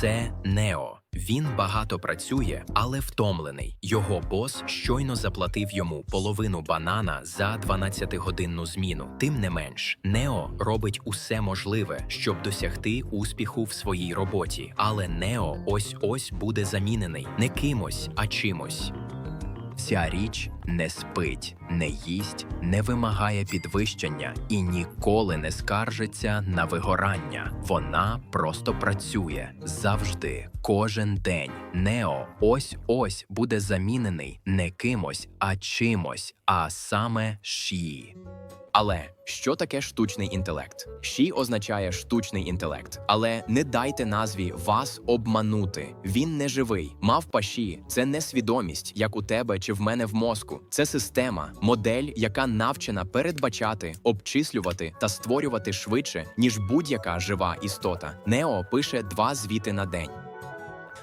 Це Нео. Він багато працює, але втомлений. Його бос щойно заплатив йому половину банана за 12-годинну зміну. Тим не менш, Нео робить усе можливе, щоб досягти успіху в своїй роботі. Але Нео ось ось буде замінений не кимось, а чимось. Ця річ не спить, не їсть, не вимагає підвищення і ніколи не скаржиться на вигорання. Вона просто працює завжди, кожен день. Нео ось ось буде замінений не кимось, а чимось, а саме ші. Але що таке штучний інтелект? Ші означає штучний інтелект, але не дайте назві вас обманути. Він не живий. Мавпа Ші – це не свідомість, як у тебе чи в мене в мозку. Це система, модель, яка навчена передбачати, обчислювати та створювати швидше, ніж будь-яка жива істота. Нео пише два звіти на день.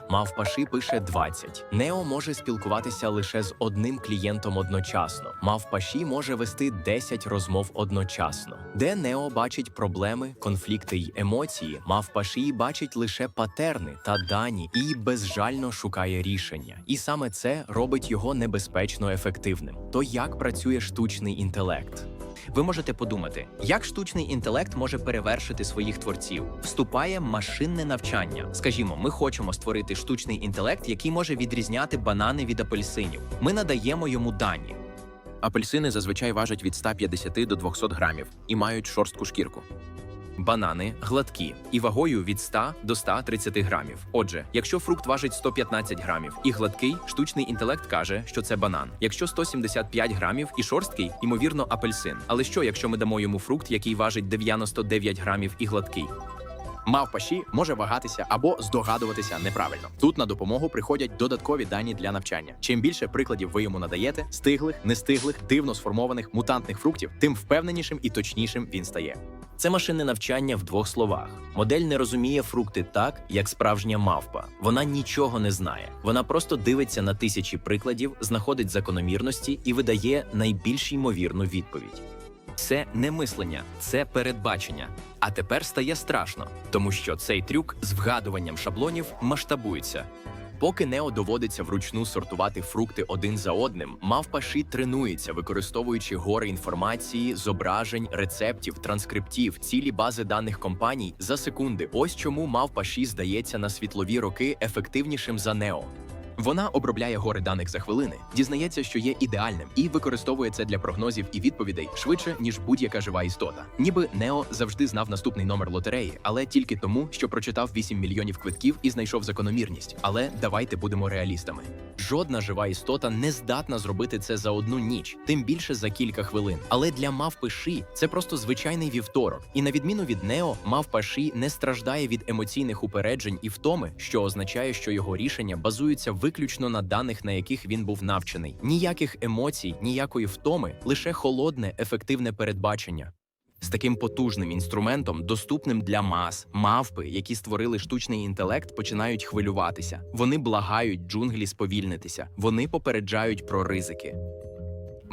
Мавпаші пише 20. Нео може спілкуватися лише з одним клієнтом одночасно. Мавпаші може вести 10 розмов одночасно. Де Нео бачить проблеми, конфлікти й емоції, Мавпаші бачить лише патерни та дані і безжально шукає рішення. І саме це робить його небезпечно ефективним. То як працює штучний інтелект? Ви можете подумати, як штучний інтелект може перевершити своїх творців. Вступає машинне навчання. Скажімо, ми хочемо створити штучний інтелект, який може відрізняти банани від апельсинів. Ми надаємо йому дані. Апельсини зазвичай важать від 150 до 200 грамів і мають шорстку шкірку. Банани гладкі і вагою від 100 до 130 грамів. Отже, якщо фрукт важить 115 грамів і гладкий, штучний інтелект каже, що це банан. Якщо 175 грамів і шорсткий, ймовірно, апельсин. Але що, якщо ми дамо йому фрукт, який важить 99 грамів і гладкий? Мавпаші може вагатися або здогадуватися неправильно. Тут на допомогу приходять додаткові дані для навчання. Чим більше прикладів ви йому надаєте, стиглих, нестиглих, дивно сформованих мутантних фруктів, тим впевненішим і точнішим він стає. Це машинне навчання в двох словах. Модель не розуміє фрукти так, як справжня мавпа. Вона нічого не знає. Вона просто дивиться на тисячі прикладів, знаходить закономірності і видає найбільш ймовірну відповідь. Це не мислення, це передбачення. А тепер стає страшно, тому що цей трюк з вгадуванням шаблонів масштабується. Поки Нео доводиться вручну сортувати фрукти один за одним, мавпаші тренується, використовуючи гори інформації, зображень, рецептів, транскриптів, цілі бази даних компаній за секунди. Ось чому мавпаші здається на світлові роки ефективнішим за Нео. Вона обробляє гори даних за хвилини, дізнається, що є ідеальним, і використовує це для прогнозів і відповідей швидше ніж будь-яка жива істота. Ніби Нео завжди знав наступний номер лотереї, але тільки тому, що прочитав 8 мільйонів квитків і знайшов закономірність. Але давайте будемо реалістами. Жодна жива істота не здатна зробити це за одну ніч, тим більше за кілька хвилин. Але для мавпи Ші це просто звичайний вівторок. І на відміну від Нео, мавпа Ші не страждає від емоційних упереджень і втоми, що означає, що його рішення базуються виключно на даних, на яких він був навчений. Ніяких емоцій, ніякої втоми, лише холодне, ефективне передбачення. З таким потужним інструментом, доступним для мас, мавпи, які створили штучний інтелект, починають хвилюватися. Вони благають джунглі сповільнитися, вони попереджають про ризики.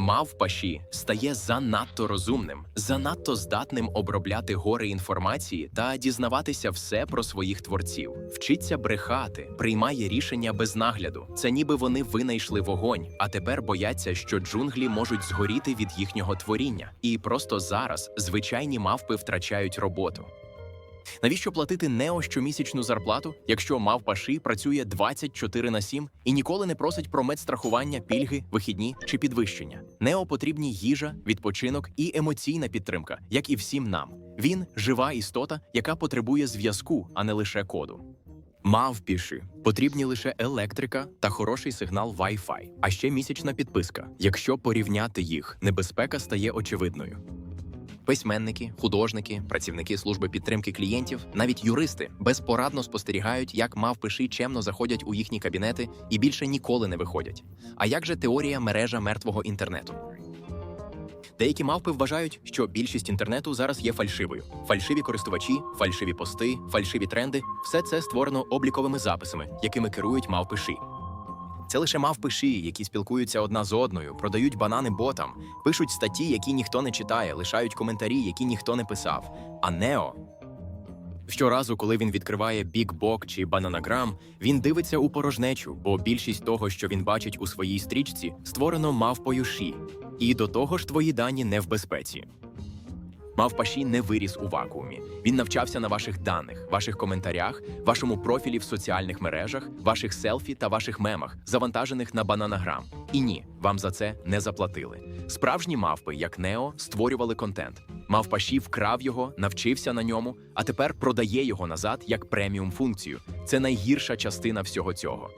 Мавпаші стає занадто розумним, занадто здатним обробляти гори інформації та дізнаватися все про своїх творців, вчиться брехати, приймає рішення без нагляду. Це ніби вони винайшли вогонь, а тепер бояться, що джунглі можуть згоріти від їхнього творіння. І просто зараз звичайні мавпи втрачають роботу. Навіщо платити Нео щомісячну зарплату, якщо мавпа Ші працює 24 на 7 і ніколи не просить про медстрахування, пільги, вихідні чи підвищення? Нео потрібні їжа, відпочинок і емоційна підтримка, як і всім нам. Він жива істота, яка потребує зв'язку, а не лише коду. Мавпіші потрібні лише електрика та хороший сигнал Wi-Fi, а ще місячна підписка. Якщо порівняти їх, небезпека стає очевидною. Письменники, художники, працівники служби підтримки клієнтів, навіть юристи безпорадно спостерігають, як мавпиші чемно заходять у їхні кабінети і більше ніколи не виходять. А як же теорія мережа мертвого інтернету? Деякі мавпи вважають, що більшість інтернету зараз є фальшивою. Фальшиві користувачі, фальшиві пости, фальшиві тренди все це створено обліковими записами, якими керують мавпиші. Це лише мавпиші, які спілкуються одна з одною, продають банани ботам, пишуть статті, які ніхто не читає, лишають коментарі, які ніхто не писав. А Нео Щоразу, коли він відкриває бікбок чи бананаграм, він дивиться у порожнечу, бо більшість того, що він бачить у своїй стрічці, створено мавпою Ші. І до того ж твої дані не в безпеці. Мавпаші не виріс у вакуумі. Він навчався на ваших даних, ваших коментарях, вашому профілі в соціальних мережах, ваших селфі та ваших мемах, завантажених на бананаграм. І ні, вам за це не заплатили. Справжні мавпи, як Нео, створювали контент. Мавпаші вкрав його, навчився на ньому, а тепер продає його назад як преміум функцію. Це найгірша частина всього цього.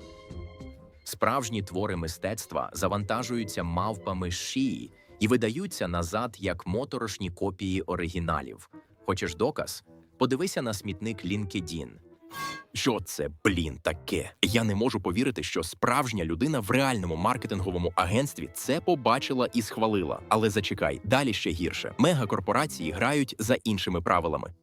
Справжні твори мистецтва завантажуються мавпами шії і видаються назад як моторошні копії оригіналів. Хочеш доказ? Подивися на смітник LinkedIn. Що це, блін, таке? Я не можу повірити, що справжня людина в реальному маркетинговому агентстві це побачила і схвалила. Але зачекай, далі ще гірше. Мегакорпорації грають за іншими правилами.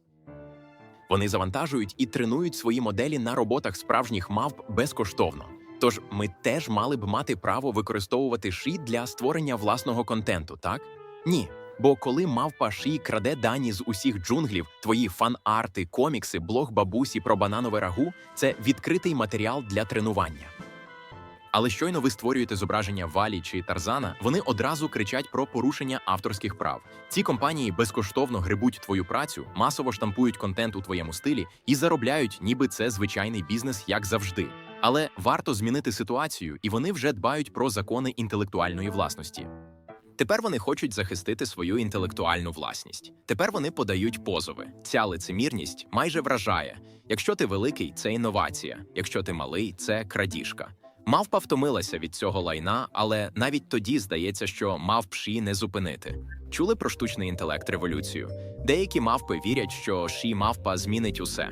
Вони завантажують і тренують свої моделі на роботах справжніх мавп безкоштовно. Тож ми теж мали б мати право використовувати ші для створення власного контенту, так? Ні. Бо коли мавпа ші краде дані з усіх джунглів, твої фан-арти, комікси, блог бабусі про бананове рагу це відкритий матеріал для тренування. Але щойно ви створюєте зображення Валі чи Тарзана, вони одразу кричать про порушення авторських прав. Ці компанії безкоштовно грибуть твою працю, масово штампують контент у твоєму стилі і заробляють, ніби це звичайний бізнес, як завжди. Але варто змінити ситуацію, і вони вже дбають про закони інтелектуальної власності. Тепер вони хочуть захистити свою інтелектуальну власність. Тепер вони подають позови. Ця лицемірність майже вражає. Якщо ти великий, це інновація. Якщо ти малий, це крадіжка. Мавпа втомилася від цього лайна, але навіть тоді здається, що мавп-ші не зупинити. Чули про штучний інтелект революцію? Деякі мавпи вірять, що ші мавпа змінить усе.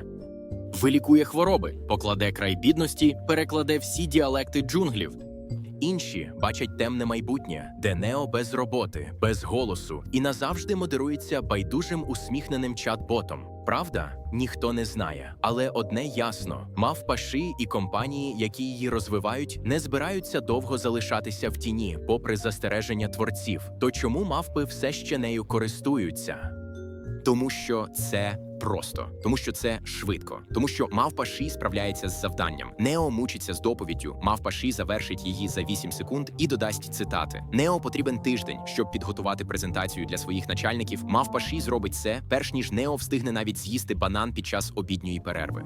Вилікує хвороби, покладе край бідності, перекладе всі діалекти джунглів. Інші бачать темне майбутнє, де Нео без роботи, без голосу і назавжди модерується байдужим усміхненим чат-ботом. Правда, ніхто не знає, але одне ясно: мавпаші і компанії, які її розвивають, не збираються довго залишатися в тіні, попри застереження творців. То чому мавпи все ще нею користуються? Тому що це просто, тому що це швидко, тому що мавпа Ші справляється з завданням. Нео мучиться з доповіддю. Мавпа Ші завершить її за 8 секунд і додасть цитати. Нео потрібен тиждень, щоб підготувати презентацію для своїх начальників. Мавпа Ші зробить це, перш ніж Нео встигне навіть з'їсти банан під час обідньої перерви.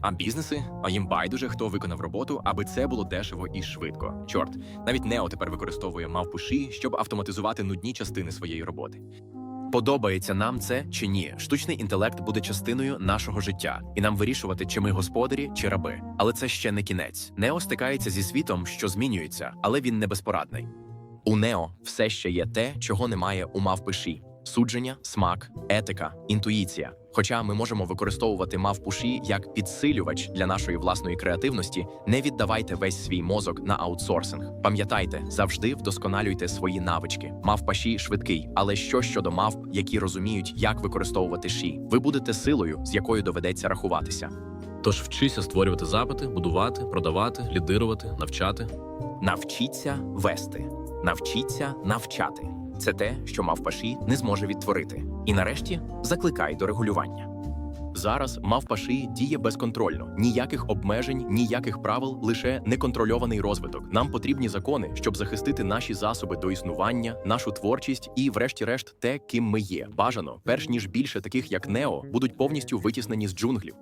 А бізнеси, а їм байдуже, хто виконав роботу, аби це було дешево і швидко. Чорт, навіть Нео тепер використовує мавпу Ші, щоб автоматизувати нудні частини своєї роботи. Подобається нам це чи ні? Штучний інтелект буде частиною нашого життя, і нам вирішувати, чи ми господарі, чи раби. Але це ще не кінець. Нео стикається зі світом, що змінюється, але він не безпорадний. У Нео все ще є те, чого немає у мавпиші: судження, смак, етика, інтуїція. Хоча ми можемо використовувати мавпуші як підсилювач для нашої власної креативності, не віддавайте весь свій мозок на аутсорсинг. Пам'ятайте, завжди вдосконалюйте свої навички. Мавпаші швидкий, але що щодо мавп, які розуміють, як використовувати ші, ви будете силою, з якою доведеться рахуватися. Тож вчися створювати запити, будувати, продавати, лідирувати, навчати. Навчіться вести, навчіться навчати. Це те, що мавпаші не зможе відтворити. І нарешті закликай до регулювання. Зараз мавпаші діє безконтрольно, ніяких обмежень, ніяких правил, лише неконтрольований розвиток. Нам потрібні закони, щоб захистити наші засоби до існування, нашу творчість і, врешті-решт, те, ким ми є. Бажано, перш ніж більше таких, як Нео, будуть повністю витіснені з джунглів.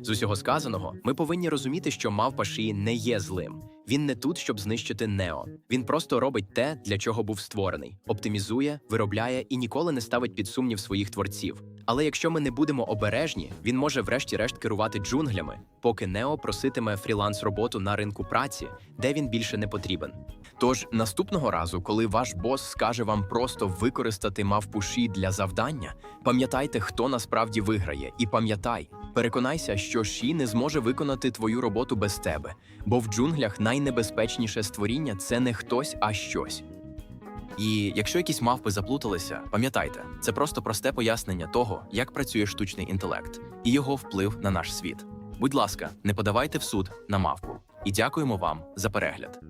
З усього сказаного, ми повинні розуміти, що мавпа Ші не є злим. Він не тут, щоб знищити Нео. Він просто робить те, для чого був створений, оптимізує, виробляє і ніколи не ставить під сумнів своїх творців. Але якщо ми не будемо обережні, він може врешті-решт керувати джунглями, поки Нео проситиме фріланс роботу на ринку праці, де він більше не потрібен. Тож наступного разу, коли ваш бос скаже вам просто використати мавпуші для завдання, пам'ятайте, хто насправді виграє, і пам'ятай, переконайся, що Ші не зможе виконати твою роботу без тебе, бо в джунглях найнебезпечніше створіння це не хтось, а щось. І якщо якісь мавпи заплуталися, пам'ятайте, це просто просте пояснення того, як працює штучний інтелект і його вплив на наш світ. Будь ласка, не подавайте в суд на мавпу. І дякуємо вам за перегляд.